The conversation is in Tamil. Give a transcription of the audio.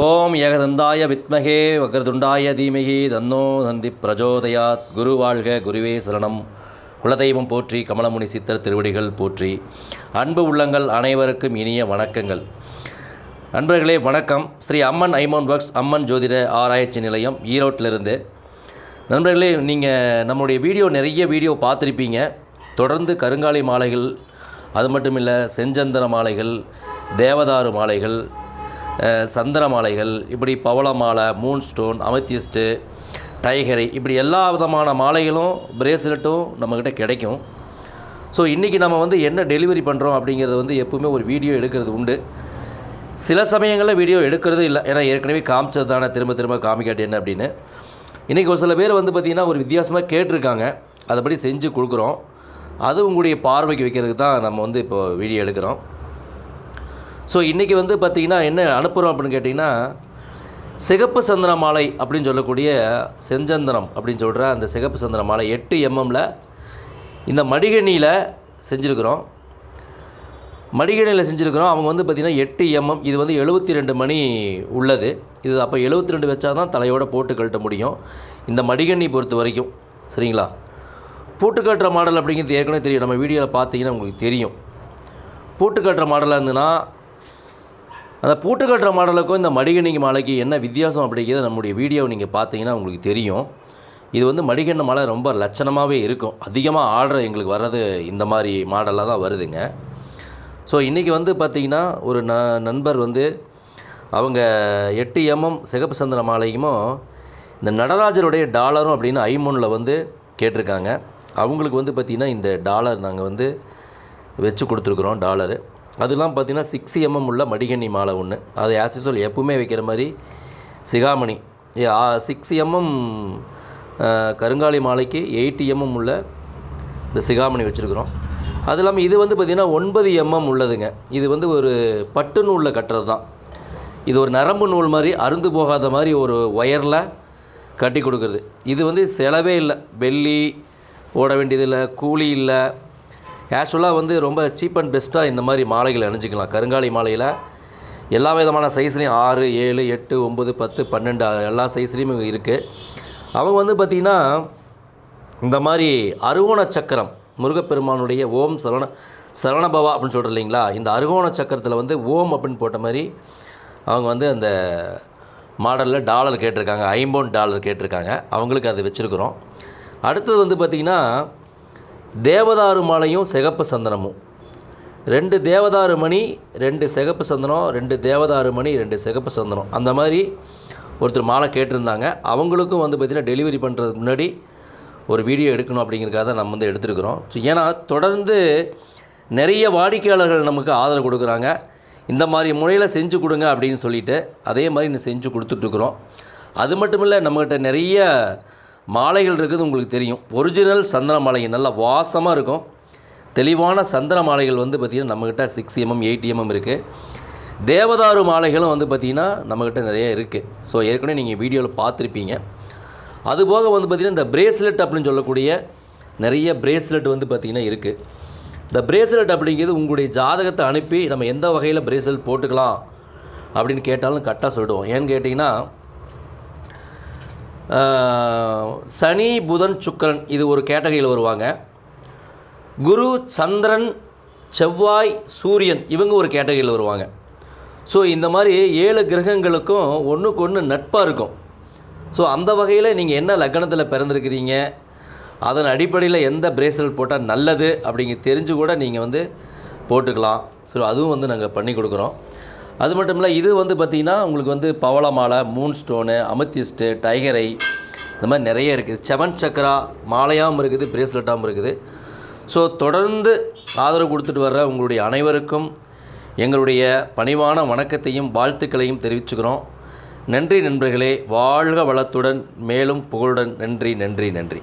ஓம் ஏகதந்தாய வித்மகே வக்ரதுண்டாய தீமகி தன்னோ நந்தி பிரஜோதயாத். குரு வாழ்க குருவே சரணம். குலதெய்வம் போற்றி கமலமுனி சித்தர் திருவடிகள் போற்றி. அன்பு உள்ளங்கள் அனைவருக்கும் இனிய வணக்கங்கள். நண்பர்களே வணக்கம். ஸ்ரீ அம்மன் ஐமோன் பக்ஸ் அம்மன் ஜோதிட ஆராய்ச்சி நிலையம் ஈரோட்டிலிருந்து. நண்பர்களே நீங்கள் நம்மளுடைய வீடியோ நிறைய வீடியோ பார்த்துருப்பீங்க. தொடர்ந்து கருங்காலி மாலைகள் அது மட்டும் இல்லை செஞ்சந்தன மாலைகள் தேவதாரு மாலைகள் சந்திர சந்தன மாலைகள் இப்படி பவள மாலை மூன் ஸ்டோன் அமத்தியஸ்ட்டு டைகரை இப்படி எல்லா விதமான மாலைகளும் பிரேஸ்லெட்டும் நம்மக்கிட்ட கிடைக்கும். ஸோ இன்றைக்கி நம்ம வந்து என்ன டெலிவரி பண்ணுறோம் அப்படிங்கிறது வந்து எப்பவுமே ஒரு வீடியோ எடுக்கிறது உண்டு. சில சமயங்களில் வீடியோ எடுக்கிறது இல்லை. ஏன்னா ஏற்கனவே காமிச்சது தானே திரும்ப திரும்ப காமிக்காட்டேன் என்ன அப்படின்னு. இன்றைக்கி ஒரு சில பேர் வந்து பார்த்திங்கன்னா ஒரு வித்தியாசமாக கேட்டிருக்காங்க. அதைப்படி செஞ்சு கொடுக்குறோம். அது உங்களுடைய பார்வைக்கு வைக்கிறதுக்கு தான் நம்ம வந்து இப்போ வீடியோ எடுக்கிறோம். ஸோ இன்றைக்கி வந்து பார்த்திங்கன்னா என்ன அனுப்புகிறோம் அப்படின்னு கேட்டிங்கன்னா சிகப்பு சந்தன மாலை அப்படின்னு சொல்லக்கூடிய செஞ்சந்தனம் அப்படின்னு சொல்கிற அந்த சிகப்பு சந்தன மாலை எட்டு எம்எம்மில் இந்த மடிகணியில் செஞ்சுருக்கிறோம். மடிகணியில் செஞ்சுருக்கிறோம். அவங்க வந்து பார்த்திங்கன்னா எட்டு எம்எம் இது வந்து எழுபத்தி ரெண்டு மணி உள்ளது. இது அப்போ எழுபத்தி ரெண்டு வச்சா தான் தலையோட போட்டு கழட்ட முடியும். இந்த மடிகண்ணி பொறுத்த வரைக்கும் சரிங்களா? பூட்டு கட்டுற மாடல் அப்படிங்கிறது ஏற்கனவே தெரியும். நம்ம வீடியோவில் பார்த்தீங்கன்னா உங்களுக்கு தெரியும். பூட்டு கட்டுற மாடலாக இருந்ததுன்னா அந்த பூட்டு கட்டுற மாடலுக்கும் இந்த மடிகணிக்கு மாலைக்கு என்ன வித்தியாசம் அப்படிங்கிறது நம்முடைய வீடியோ நீங்கள் பார்த்தீங்கன்னா உங்களுக்கு தெரியும். இது வந்து மடிகண்ண மாலை ரொம்ப லட்சணமாகவே இருக்கும். அதிகமாக ஆர்டர் எங்களுக்கு வர்றது இந்த மாதிரி மாடலாக தான் வருதுங்க. ஸோ இன்றைக்கி வந்து பார்த்திங்கன்னா ஒரு ந நண்பர் வந்து அவங்க எட்டு எம்எம் சிகப்பு சந்தன மாலையும் இந்த நடராஜருடைய டாலரும் அப்படின்னு ஐமோனில் வந்து கேட்டிருக்காங்க. அவங்களுக்கு வந்து பார்த்திங்கன்னா இந்த டாலர் நாங்கள் வந்து வச்சு கொடுத்துருக்குறோம் டாலரு. அதெல்லாம் பார்த்திங்கன்னா சிக்ஸ் எம்எம் உள்ள மடிகண்ணி மாலை ஒன்று அது ஆசிஸ்வல் எப்பவுமே வைக்கிற மாதிரி சிகாமணி. சிக்ஸ் எம்எம் கருங்காலி மாலைக்கு எயிட் எம்எம் உள்ள இந்த சிகாமணி வச்சுருக்குறோம். அது இல்லாமல் இது வந்து பார்த்திங்கன்னா ஒன்பது எம்எம் உள்ளதுங்க. இது வந்து ஒரு பட்டு நூலில் கட்டுறது தான் இது ஒரு நரம்பு நூல் மாதிரி அருந்து போகாத மாதிரி ஒரு ஒயரில் கட்டி கொடுக்குறது. இது வந்து செலவே இல்லை. வெள்ளி ஓட வேண்டியதில்லை கூலி இல்லை. கேஷுவலாக வந்து ரொம்ப சீப் அண்ட் பெஸ்ட்டாக இந்த மாதிரி மாலைகளை அணிஞ்சிக்கலாம். கருங்காலி மாலையில் எல்லா விதமான சைஸ்லேயும் ஆறு ஏழு எட்டு ஒம்பது பத்து பன்னெண்டு எல்லா சைஸ்லேயும் இருக்குது அவங்க வந்து பார்த்திங்கன்னா இந்த மாதிரி அருகோண சக்கரம் முருகப்பெருமானுடைய ஓம் சரவண சரவணபவா அப்படின்னு சொல்கிற இல்லைங்களா? இந்த அருகோண சக்கரத்தில் வந்து ஓம் அப்படின்னு போட்ட மாதிரி அவங்க வந்து அந்த மாடலில் டாலர் கேட்டிருக்காங்க ஐம்பவுண்ட் டாலர் கேட்டிருக்காங்க. அவங்களுக்கு அது வச்சுருக்குறோம். அடுத்தது வந்து பார்த்திங்கன்னா தேவதாரு மாலையும் சிகப்பு சந்தனமும். ரெண்டு தேவதாரு மணி ரெண்டு சிகப்பு சந்தனம் ரெண்டு தேவதாரு மணி ரெண்டு சிகப்பு சந்தனம். அந்த மாதிரி ஒருத்தர் மாலை கேட்டிருந்தாங்க. அவங்களுக்கும் வந்து பார்த்திங்கன்னா டெலிவரி பண்ணுறதுக்கு முன்னாடி ஒரு வீடியோ எடுக்கணும் அப்படிங்கிறக்காக தான் நம்ம வந்து எடுத்துருக்குறோம். ஸோ ஏன்னா தொடர்ந்து நிறைய வாடிக்கையாளர்கள் நமக்கு ஆதரவு கொடுக்குறாங்க. இந்த மாதிரி முறையில் செஞ்சு கொடுங்க அப்படின்னு சொல்லிட்டு அதே மாதிரி இன்னும் செஞ்சு கொடுத்துட்ருக்குறோம் அது மட்டும் இல்லை நம்மகிட்ட நிறைய மாலைகள் இருக்குது உங்களுக்கு தெரியும். ஒரிஜினல் சந்தன மாலை நல்லா வாசமாக இருக்கும். தெளிவான சந்தன மாலைகள் வந்து பார்த்திங்கன்னா நம்மக்கிட்ட சிக்ஸ் எம்எம் எயிட் எம்எம் இருக்குது தேவதாரு மாலைகளும் வந்து பார்த்திங்கன்னா நம்மக்கிட்ட நிறைய இருக்குது ஸோ ஏற்கனவே நீங்கள் வீடியோவில் பார்த்துருப்பீங்க. அதுபோக வந்து பார்த்திங்கன்னா இந்த பிரேஸ்லெட் அப்படின்னு சொல்லக்கூடிய நிறைய பிரேஸ்லெட் வந்து பார்த்திங்கன்னா இருக்குது இந்த பிரேஸ்லெட் அப்படிங்கிறது உங்களுடைய ஜாதகத்தை அனுப்பி நம்ம எந்த வகையில் பிரேஸ்லெட் போட்டுக்கலாம் அப்படின்னு கேட்டாலும் கரெக்டாக சொல்லிடுவோம். ஏன்னு கேட்டிங்கன்னா சனி புதன் சுக்கிரன் இது ஒரு கேட்டகரியில் வருவாங்க. குரு சந்திரன் செவ்வாய் சூரியன் இவங்க ஒரு கேட்டகரியில் வருவாங்க. ஸோ இந்த மாதிரி ஏழு கிரகங்களுக்கும் ஒன்றுக்கு ஒன்று நட்பாக இருக்கும். ஸோ அந்த வகையில் நீங்கள் என்ன லக்னத்தில் பிறந்திருக்கிறீங்க? அதன் அடிப்படையில் எந்த பிரேஸ்லெட் போட்டால் நல்லது அப்படிங்க தெரிஞ்சு கூட நீங்கள் வந்து போட்டுக்கலாம். ஸோ அதுவும் வந்து நாங்கள் பண்ணி கொடுக்குறோம். அது மட்டும் இல்லை இது வந்து பார்த்திங்கன்னா உங்களுக்கு வந்து பவள மாலை மூன் ஸ்டோனு அமத்திஸ்ட்டு டைகரை இந்த மாதிரி நிறைய இருக்குது செவன் சக்கரா மாலையாகவும் இருக்குது பிரேஸ்லெட்டாகவும் இருக்குது. ஸோ தொடர்ந்து ஆதரவு கொடுத்துட்டு வர்ற உங்களுடைய அனைவருக்கும் எங்களுடைய பணிவான வணக்கத்தையும் வாழ்த்துக்களையும் தெரிவிச்சுக்கிறோம். நன்றி நண்பர்களே வாழ்க வளத்துடன் மேலும் புகழுடன் நன்றி நன்றி நன்றி.